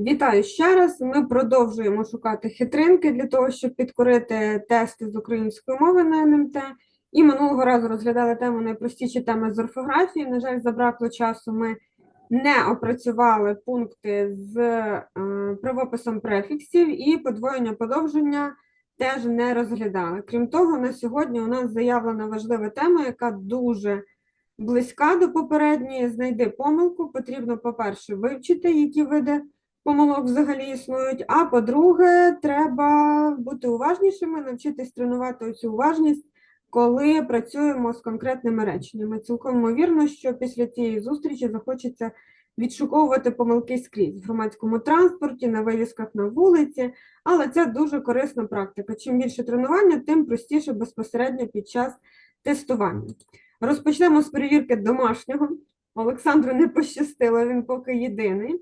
Вітаю ще раз. Ми продовжуємо шукати хитринки для того, щоб підкорити тести з української мови на НМТ. І минулого разу розглядали тему найпростіші теми з орфографії. На жаль, забракло часу. Ми не опрацювали пункти з е, правописом префіксів і подвоєння подовження теж не розглядали. Крім того, на сьогодні у нас заявлена важлива тема, яка дуже близька до попередньої. Знайди помилку. Потрібно, по-перше, вивчити, які види помилок взагалі існують. А по-друге, треба бути уважнішими, навчитись тренувати цю уважність, коли працюємо з конкретними реченнями. Цілком ймовірно, що після цієї зустрічі захочеться відшуковувати помилки скрізь в громадському транспорті, на вивісках на вулиці, але це дуже корисна практика. Чим більше тренування, тим простіше безпосередньо під час тестування. Розпочнемо з перевірки домашнього. Олександру не пощастило, він поки єдиний.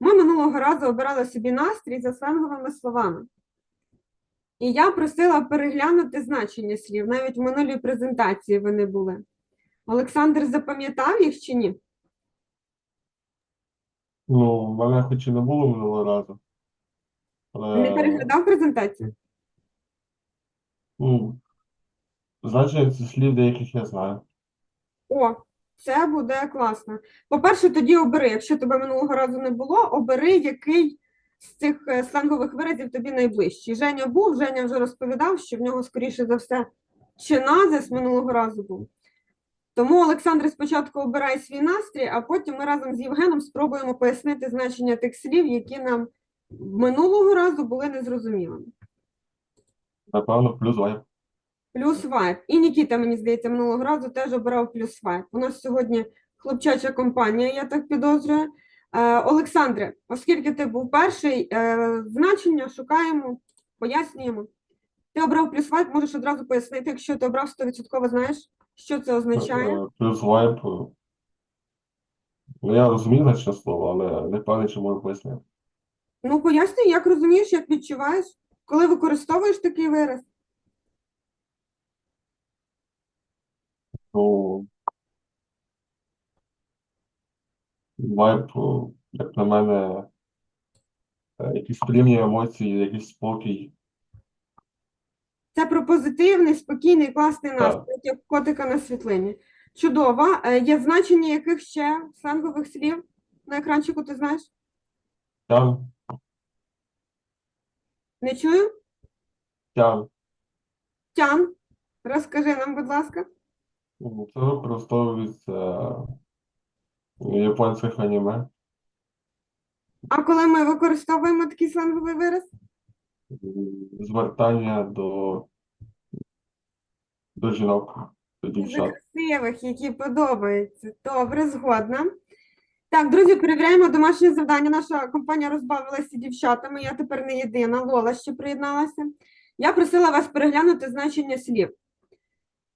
Ми минулого разу обирали собі настрій за сленговими словами. І я просила переглянути значення слів. Навіть в минулій презентації вони були. Олександр запам'ятав їх чи ні? Ну, в мене хоч і не було минулого разу. Але, Не переглядав презентацію? ну, значення цих слів деяких я знаю. О, це буде класно. По-перше, тоді обери, якщо тебе минулого разу не було, обери, який з цих е, сленгових виразів тобі найближчий. Женя був, Женя вже розповідав, що в нього, скоріше за все, чиназис минулого разу був. Тому, Олександр, спочатку обирай свій настрій, а потім ми разом з Євгеном спробуємо пояснити значення тих слів, які нам минулого разу були незрозумілими. Напевно, плюс. Плюс вайб. І Нікіта, мені здається, минулого разу теж обирав плюс вайб. У нас сьогодні хлопчача компанія, я так підозрюю. Е, Олександре, оскільки ти був перший, е, значення шукаємо, пояснюємо. Ти обрав плюс вайб, можеш одразу пояснити, якщо ти обрав 100% знаєш, що це означає? Е, Плюс вайб. Ну, я розумію значне слово, але не певний, чи можу пояснити. Ну, пояснюй, як розумієш, як відчуваєш, коли використовуєш такий вираз. Ну, вайб, е, як на мене, е, якісь приємні емоції, якийсь спокій. Це про позитивний, спокійний, класний настрій, як котика на світлині. Чудово. Е, Є значення яких ще сленгових слів на екранчику, ти знаєш? Тян, Не чую? тян. Тян, розкажи нам, будь ласка. Це використовується в японських аніме. А коли ми використовуємо такий сленговий вираз? звертання до, до жінок, до дівчат. красивих, які подобаються. Добре, згодна. Так, друзі, перевіряємо домашнє завдання. Наша компанія розбавилася дівчатами. Я тепер не єдина. Лола ще приєдналася. Я просила вас переглянути значення слів.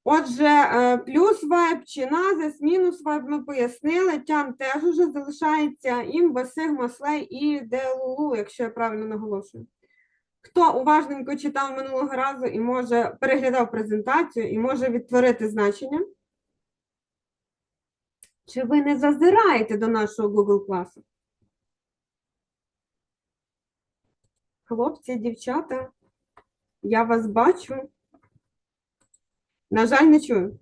Отже, е, плюс вайб чи назис, мінус вайб ми пояснили. Тян теж уже залишається імба, сигма, слей і делулу, якщо я правильно наголошую. Хто уважненько читав минулого разу і може переглядав презентацію і може відтворити значення? Чи ви не зазираєте до нашого Google класу? Хлопці, дівчата, я вас бачу. На жаль, не чую.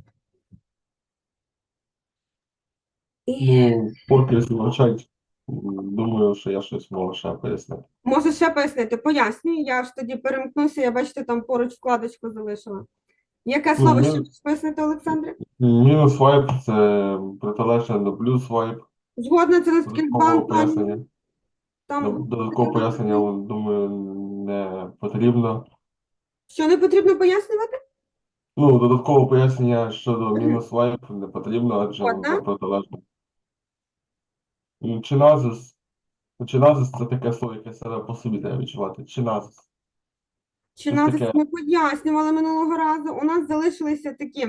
Ну, поки звучать, думаю, що я щось можу ще пояснити. можу ще пояснити, пояснюю. Я ж тоді перемкнуся, я бачите, там поруч вкладочку залишила. Яке слово Ну, ще пояснити, Олександре? Мінус вайб це протилежне до плюс вайб. Згодна, це наскільки банк пояснення. там Додаткового пояснення, думаю, не потрібно. що не потрібно пояснювати? Ну, додаткового пояснення щодо мінус вайб не потрібно, адже Ладно. воно протилежне. М, Чиназис. Чиназис це таке слово, яке себе по собі треба відчувати. Чиназис. Чи нас таке. ми пояснювали минулого разу? У нас залишилися такі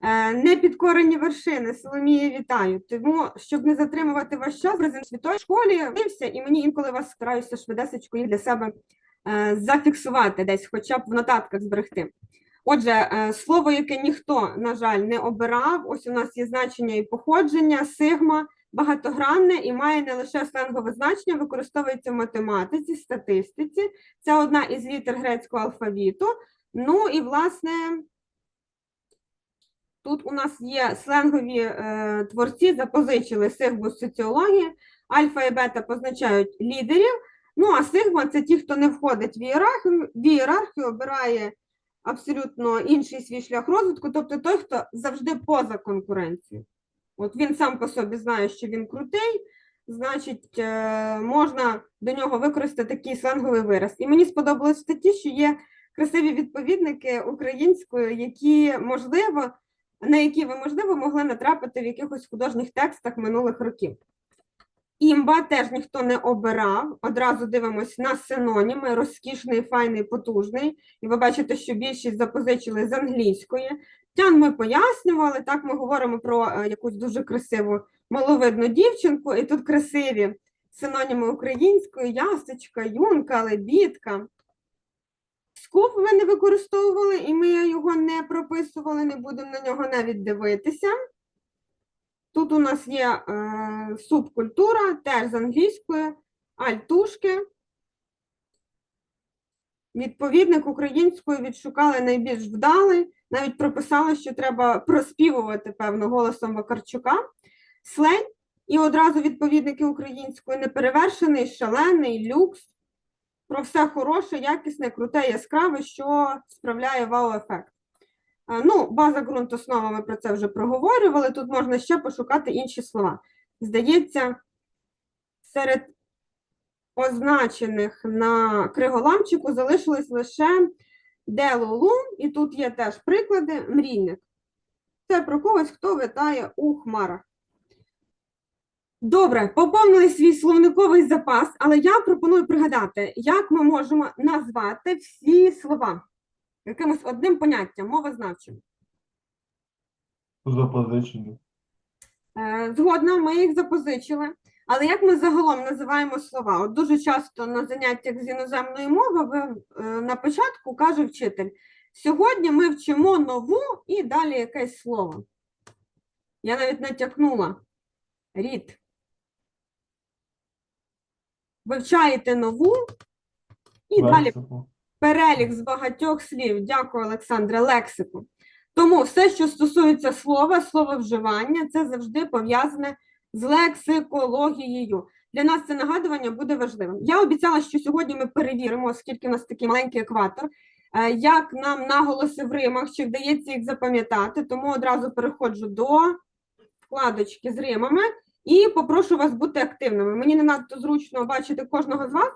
е, непідкорені вершини. Соломія, вітаю. Тому, щоб не затримувати ваш час, в світої школі вчився, і мені інколи вас стараюся швидесечко їх для себе е, зафіксувати десь, хоча б в нотатках зберегти. Отже, е, слово, яке ніхто, на жаль, не обирав. Ось у нас є значення і походження, сигма, багатогранне і має не лише сленгове значення, використовується в математиці, статистиці. Це одна із літер грецького алфавіту. Ну і, власне, тут у нас є сленгові е, творці, запозичили сигму з соціології. Альфа і бета позначають лідерів. Ну, а сигма це ті, хто не входить в ієрархію, в ієрархію обирає абсолютно інший свій шлях розвитку, тобто той, хто завжди поза конкуренцією. От він сам по собі знає, що він крутий, значить, е, можна до нього використати такий сленговий вираз. І мені сподобалось в статті, що є красиві відповідники українською, які можливо, на які ви можливо могли натрапити в якихось художніх текстах минулих років. Імба теж ніхто не обирав. Одразу дивимось на синоніми: розкішний, файний, потужний. І ви бачите, що більшість запозичили з англійської. Тян ми пояснювали. Так ми говоримо про е, якусь дуже красиву маловидну дівчинку, і тут красиві синоніми української: ясочка, юнка, лебідка. Скуп ви не використовували, і ми його не прописували, не будемо на нього навіть дивитися. Тут у нас є е, субкультура, теж з англійської, альтушки. Відповідник українською відшукали найбільш вдалий, навіть прописали, що треба проспівувати, певно, голосом Вакарчука. Слень і одразу відповідники української неперевершений, шалений, люкс. Про все хороше, якісне, круте, яскраве, що справляє вау-ефект. Е, Ну, база ґрунт основа, ми про це вже проговорювали. Тут можна ще пошукати інші слова. Здається, серед означених на криголамчику залишилось лише делулу, і тут є теж приклади мрійник. Це про когось, хто витає у хмарах. Добре, поповнили свій словниковий запас, але я пропоную пригадати, як ми можемо назвати всі слова якимось одним поняттям, мовознавчим. Запозичені. Е, Згодна, ми їх запозичили. Але як ми загалом називаємо слова? От дуже часто на заняттях з іноземної мови ви, е, на початку каже вчитель: сьогодні ми вчимо нову і далі якесь слово. Я навіть натякнула. Рід. Вивчаєте нову і далі лексику. Перелік з багатьох слів. Дякую, Олександре, лексику. Тому все, що стосується слова, слововживання, це завжди пов'язане з лексикологією. Для нас це нагадування буде важливим. Я обіцяла, що сьогодні ми перевіримо, оскільки у нас такий маленький екватор, е, як нам наголоси в римах, чи вдається їх запам'ятати. Тому одразу переходжу до вкладочки з римами і попрошу вас бути активними. Мені не надто зручно бачити кожного з вас.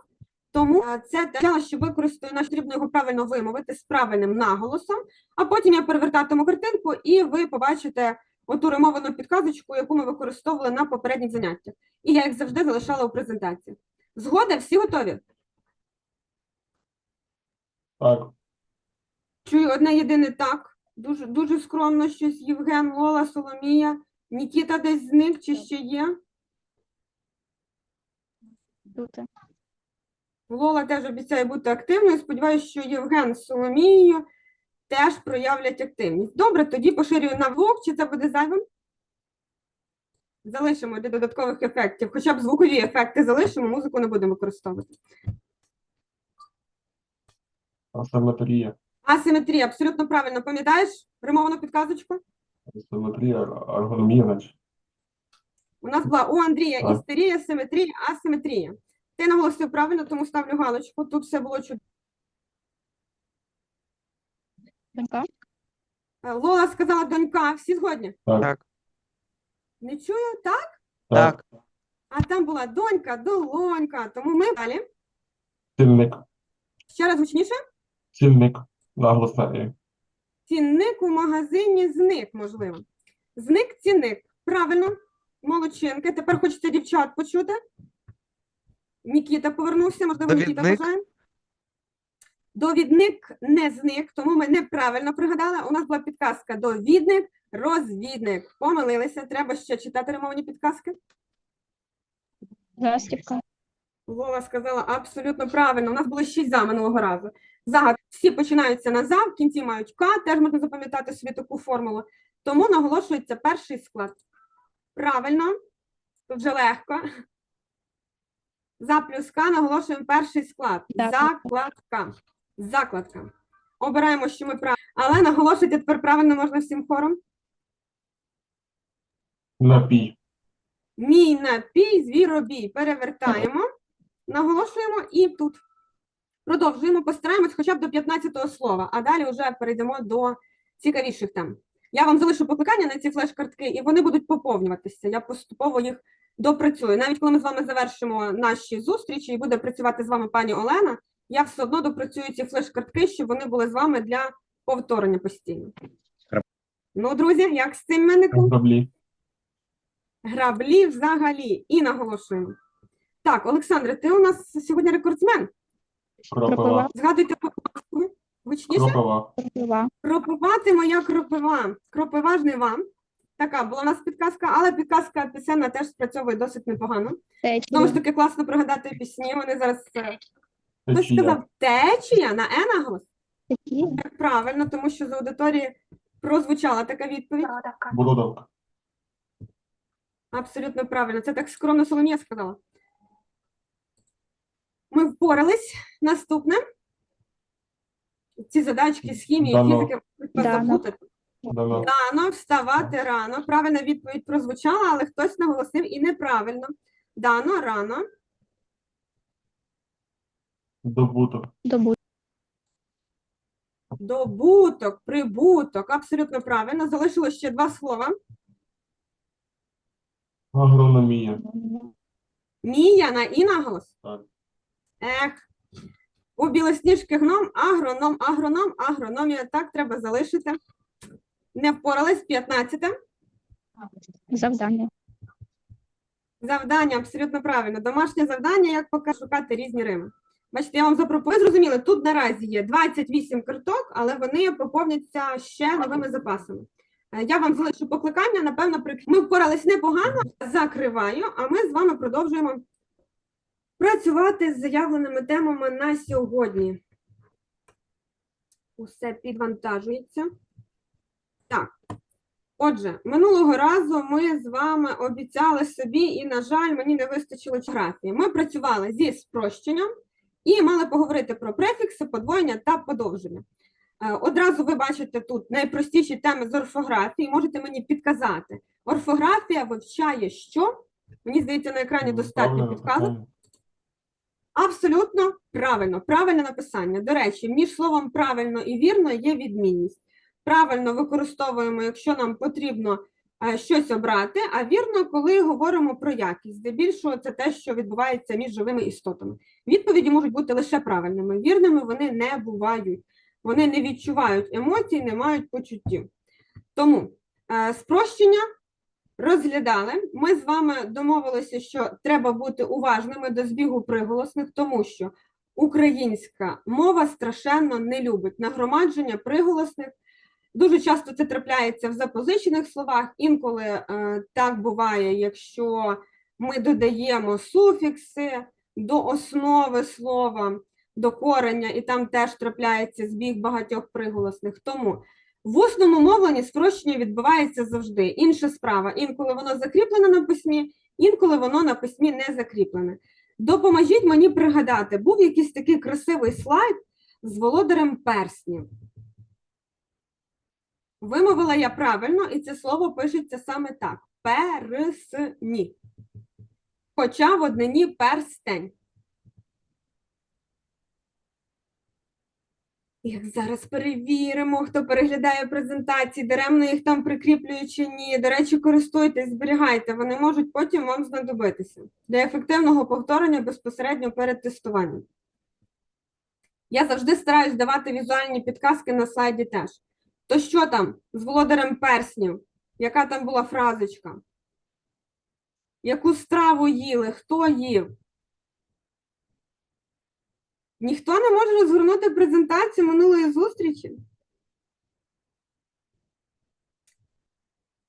Тому е, це те, що використаю, наш потрібно його правильно вимовити з правильним наголосом, а потім я перевертатиму картинку, і ви побачите оту римовану підказочку, яку ми використовували на попередніх заняттях. І я, як завжди, залишала у презентації. Згода, всі готові? Так. Чую одне єдине так. Дуже, дуже скромно щось Євген, Лола, Соломія. Нікіта десь зник чи ще є? Тут. Лола теж обіцяє бути активною. Сподіваюся, що Євген з Соломією теж проявлять активність. Добре, тоді поширюю на влог, чи це буде зайвим? Залишимо для додаткових ефектів. Хоча б звукові ефекти залишимо, музику не будемо використовувати. Асиметрія. Асиметрія, абсолютно правильно. Пам'ятаєш римовану підказочку? Асиметрія, ергономія, наче. У нас була у Андрія істерія, симетрія, асиметрія. Ти наголосив правильно, тому ставлю галочку. Тут все було чудово. Донька? Е, Лола сказала донька. Всі згодні? Так. Так. Не чую, так? Так. А там була донька, долонька. Тому ми далі. Цінник. Ще раз гучніше. Цінник. Наголос на «і». Цінник у магазині зник, можливо. Зник цінник. Правильно, молодчинки. Тепер хочеться дівчат почути. Нікіта повернувся, можливо, Нікіта бажає. Довідник не зник, тому ми неправильно пригадали. У нас була підказка довідник, розвідник. Помилилися. Треба ще читати римовані підказки. Застібка. Вова сказала абсолютно правильно. У нас було шість за минулого разу. Загадки всі починаються на за, в кінці мають К, теж можна запам'ятати собі таку формулу. Тому наголошується перший склад. Правильно. Тут вже легко. За плюс К наголошуємо перший склад. Закладка. Закладка. Закладка. Обираємо, що ми правильно. Але наголошуйте тепер правильно можна всім хором. Напій. Мій напій, звіробій. Перевертаємо, наголошуємо і тут. Продовжуємо, постараємось хоча б до 15-го слова, а далі вже перейдемо до цікавіших тем. Я вам залишу покликання на ці флеш-картки, і вони будуть поповнюватися. Я поступово їх допрацюю. Навіть коли ми з вами завершимо наші зустрічі і буде працювати з вами пані Олена, я все одно допрацюю ці флеш-картки, щоб вони були з вами для повторення постійно. Ну, друзі, як з цим меником? Граблі. Граблі взагалі. І наголошуємо. Так, Олександре, ти у нас сьогодні рекордсмен. Кропива. Згадуйте по класу. Гучніше. Кропива. Кропива. Кропива ти моя кропива. Кропива жнива. Така була у нас підказка, але підказка пісенна теж спрацьовує досить непогано. Знову ж таки, класно пригадати пісні. Вони зараз е, хтось сказав течія на е наголос. Так, Правильно, тому що з аудиторії прозвучала така відповідь. Бродовка. Абсолютно правильно. Це так скромно Соломія сказала. Ми впорались. Наступне. Ці задачки з хімії, фізики можуть вас Дано. Рано вставати рано. Правильна відповідь прозвучала, але хтось наголосив і неправильно. Дано рано. Добуток. Добут. Добуток, прибуток. Абсолютно правильно. Залишилось ще два слова. Агрономія. Мія на і наголос. Так. Ех. У білосніжки гном, агроном, агроном, агрономія. Так, треба залишити. Не впорались. 15. Завдання. Завдання абсолютно правильно. Домашнє завдання, як поки шукати різні рими. Бачите, я вам запропоную. Ви зрозуміли, тут наразі є 28 карток, але вони поповняться ще новими запасами. Е, Я вам залишу покликання, напевно, ми впорались непогано, закриваю, а ми з вами продовжуємо працювати з заявленими темами на сьогодні. Усе підвантажується. Так. Отже, минулого разу ми з вами обіцяли собі, і, на жаль, мені не вистачило географії. Ми працювали зі спрощенням і мали поговорити про префікси, подвоєння та подовження. Е, Одразу ви бачите тут найпростіші теми з орфографії. Можете мені підказати. Орфографія вивчає що? Мені здається, на екрані достатньо підказок. Абсолютно правильно, правильне написання. До речі, між словом правильно і вірно є відмінність. Правильно використовуємо, якщо нам потрібно е, щось обрати, а вірно, коли говоримо про якість. Здебільшого це те, що відбувається між живими істотами. Відповіді можуть бути лише правильними. Вірними вони не бувають. Вони не відчувають емоцій, не мають почуттів. Тому е, спрощення розглядали. Ми з вами домовилися, що треба бути уважними до збігу приголосних, тому що українська мова страшенно не любить нагромадження приголосних. Дуже часто це трапляється в запозичених словах. Інколи е, так буває, якщо ми додаємо суфікси до основи слова, до кореня, і там теж трапляється збіг багатьох приголосних. Тому в усному мовленні спрощення відбувається завжди. Інша справа. Інколи воно закріплене на письмі, інколи воно на письмі не закріплене. Допоможіть мені пригадати, був якийсь такий красивий слайд з володарем перснів. Вимовила я правильно, і це слово пишеться саме так: персні. Хоча в однині перстень. Як зараз перевіримо, хто переглядає презентації, даремно їх там прикріплюю чи ні. До речі, користуйтесь, зберігайте, вони можуть потім вам знадобитися для ефективного повторення безпосередньо перед тестуванням. Я завжди стараюсь давати візуальні підказки на слайді теж. То що там з володарем перснів? Яка там була фразочка? Яку страву їли? Хто їв? Ніхто не може розгорнути презентацію минулої зустрічі?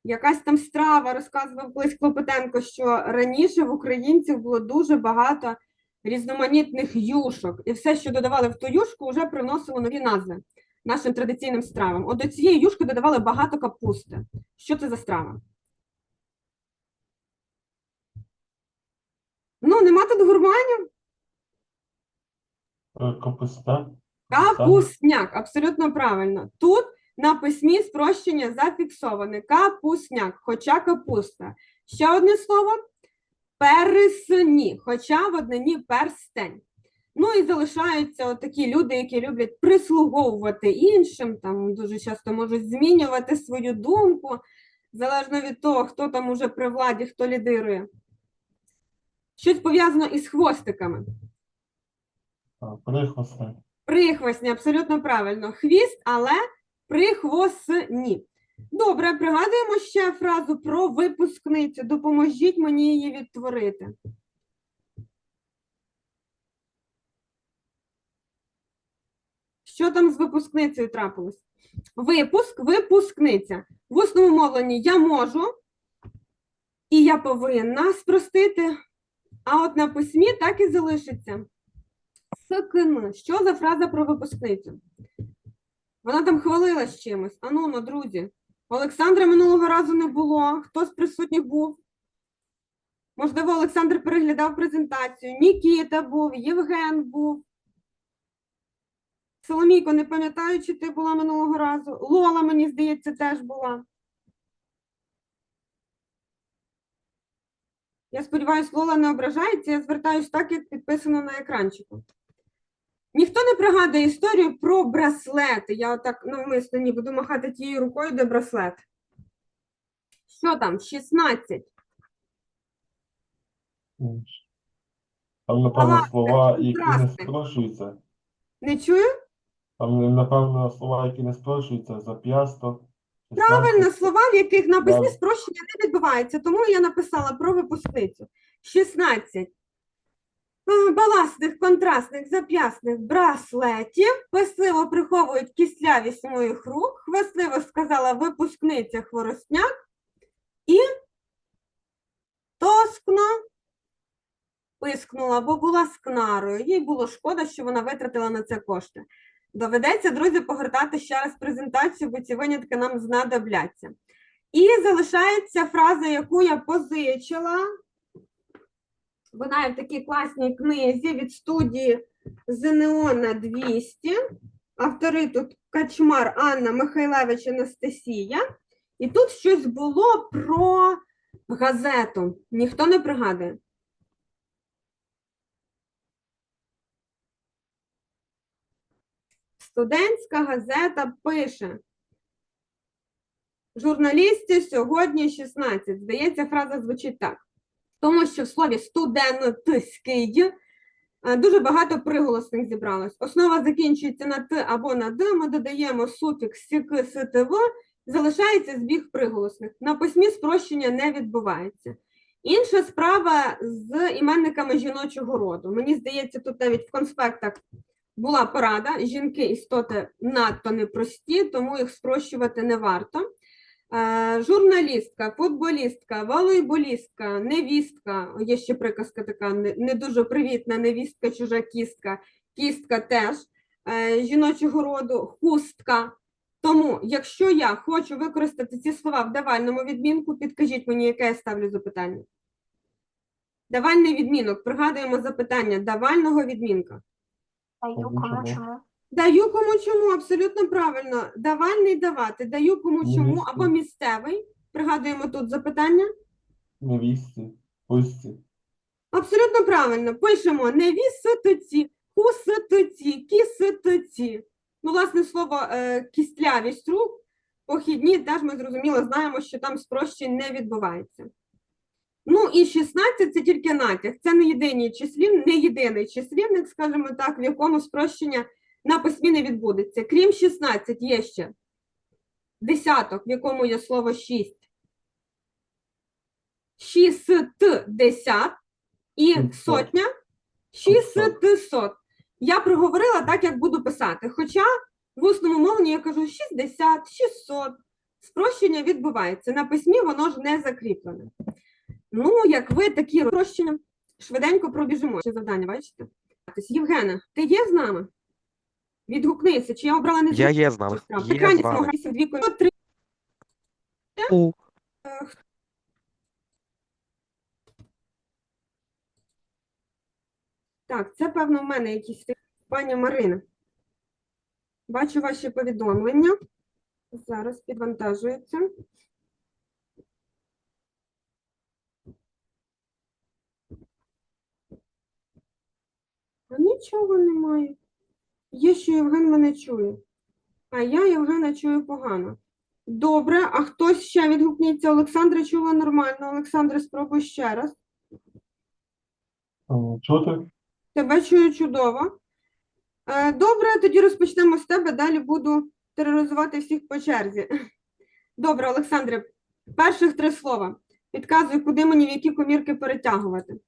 Якась там страва, розказував колись Клопотенко, що раніше в українців було дуже багато різноманітних юшок, і все, що додавали в ту юшку, вже приносило нові назви нашим традиційним стравам. От до цієї юшки додавали багато капусти. Що це за страва? Ну, нема тут гурманів. Е, Капуста. Капусняк, абсолютно правильно. Тут на письмі спрощення зафіксоване. Капусняк, хоча капуста. Ще одне слово пересні, хоча в однині перстень. Ну і залишаються такі люди, які люблять прислуговувати іншим, там дуже часто можуть змінювати свою думку, залежно від того, хто там уже при владі, хто лідирує. Щось пов'язано із хвостиками. А, Прихвостник. Прихвостні, абсолютно правильно. Хвіст, але прихвостні. Добре, пригадуємо ще фразу про випускницю. Допоможіть мені її відтворити. Що там з випускницею трапилось? Випуск, випускниця. В усному мовленні я можу і я повинна спростити, а от на письмі так і залишиться. Сикн. Що за фраза про випускницю? Вона там хвалилась чимось. Ану, ну, друзі. Олександра минулого разу не було. Хто з присутніх був? Можливо, Олександр переглядав презентацію. Нікіта був, Євген був. Соломійко, не пам'ятаю, чи ти була минулого разу. Лола, мені здається, теж була. Я сподіваюся, Лола не ображається. Я звертаюсь так, як підписано на екранчику. Ніхто не пригадує історію про браслети. Я отак навмисно ні буду махати тією рукою, де браслет. Що там? 16. Там, напевно, слова, які не красник. спрощуються. Не чую? Там, напевно, слова, які не спрощуються, зап'ясток. Правильно, слова, в яких на письмі Да. спрощення не відбувається, тому я написала про випускницю. 16. Е, Баласних, контрастних, зап'ясних браслетів писливо приховують кислявість моїх рук, хвастливо сказала випускниця Хворостняк і тоскно пискнула, бо була скнарою. Їй було шкода, що вона витратила на це кошти. Доведеться, друзі, погортати ще раз презентацію, бо ці винятки нам знадобляться. І залишається фраза, яку я позичила. Вона є в такій класній книзі від студії ЗНО на 200. Автори тут Качмар Анна Михайлевич Анастасія. І тут щось було про газету. Ніхто не пригадує. Студентська газета пише. Журналістів сьогодні 16. Здається, фраза звучить так. Тому що в слові студентський е, дуже багато приголосних зібралось. Основа закінчується на т або на д. Ми додаємо суфікс сіки, ситв, залишається збіг приголосних. На письмі спрощення не відбувається. Інша справа з іменниками жіночого роду. Мені здається, тут навіть в конспектах була порада. Жінки істоти надто непрості, тому їх спрощувати не варто. Е, Журналістка, футболістка, волейболістка, невістка. Є ще приказка така не, дуже привітна, невістка, чужа кістка, кістка теж е, жіночого роду, хустка. Тому, якщо я хочу використати ці слова в давальному відмінку, підкажіть мені, яке я ставлю запитання. Давальний відмінок. Пригадуємо запитання давального відмінка. Даю Кому чому? Даю кому чому, абсолютно правильно. Давальний давати. Даю кому чому або місцевий. Пригадуємо тут запитання. Невісті, пусті. Абсолютно правильно. Пишемо невіситоці, хуситоці, кіситоці. Ну, власне, слово е, кістлявість рук, похідні, теж ми зрозуміло знаємо, що там спрощень не відбувається. Ну і 16 це тільки натяг. Це не єдиний числів, не єдиний числівник, скажімо так, в якому спрощення на письмі не відбудеться. Крім 16, є ще десяток, в якому є слово 6. Шістдесят і сотня шістсот. Я проговорила так, як буду писати. Хоча в усному мовленні я кажу 60, 600. Спрощення відбувається. На письмі воно ж не закріплене. Ну, як ви такі спрощення, швиденько пробіжимо. Ще завдання, бачите? Євгена, ти є з нами? Відгукнися, чи я обрала не Я є з нами. Є з вами. дві три. У. Так, це, певно, в мене якісь пані Марина. Бачу ваші повідомлення. Зараз підвантажується. Нічого немає. Є, що Євген мене чує. А я Євгена чую погано. Добре, а хтось ще відгукнеться? Олександра чула нормально. Олександре, спробуй ще раз. Чути? Тебе чую чудово. Е, Добре, тоді розпочнемо з тебе. Далі буду тероризувати всіх по черзі. Добре, Олександре, перших три слова. Підказуй, куди мені в які комірки перетягувати.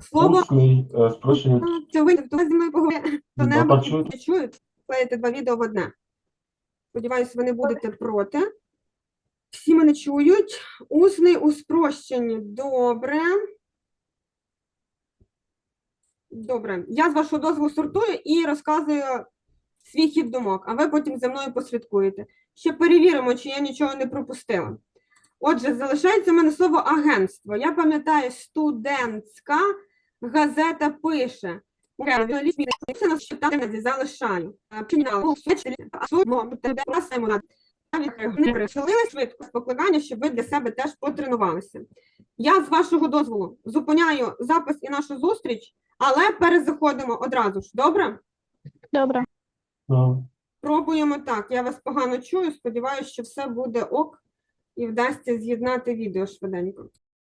Слово е, спрощення. Це ви хто зі мною поговорить, то не не чують. Клеїти два відео в одне. Сподіваюсь, ви не будете проти. Всі мене чують. Усний у спрощенні. Добре. Добре. Я з вашого дозволу сортую і розказую свій хід думок, а ви потім зі мною послідкуєте. Ще перевіримо, чи я нічого не пропустила. Отже, залишається в мене слово агентство. Я пам'ятаю, студентська газета пише. Залишаю. Не перехилили швидко з покликання, щоб ви для себе теж потренувалися. Я з вашого дозволу зупиняю запис і нашу зустріч, але перезаходимо одразу ж. Добре? Добре. Пробуємо так. Я вас погано чую. Сподіваюся, що все буде ок і вдасться з'єднати відео швиденько.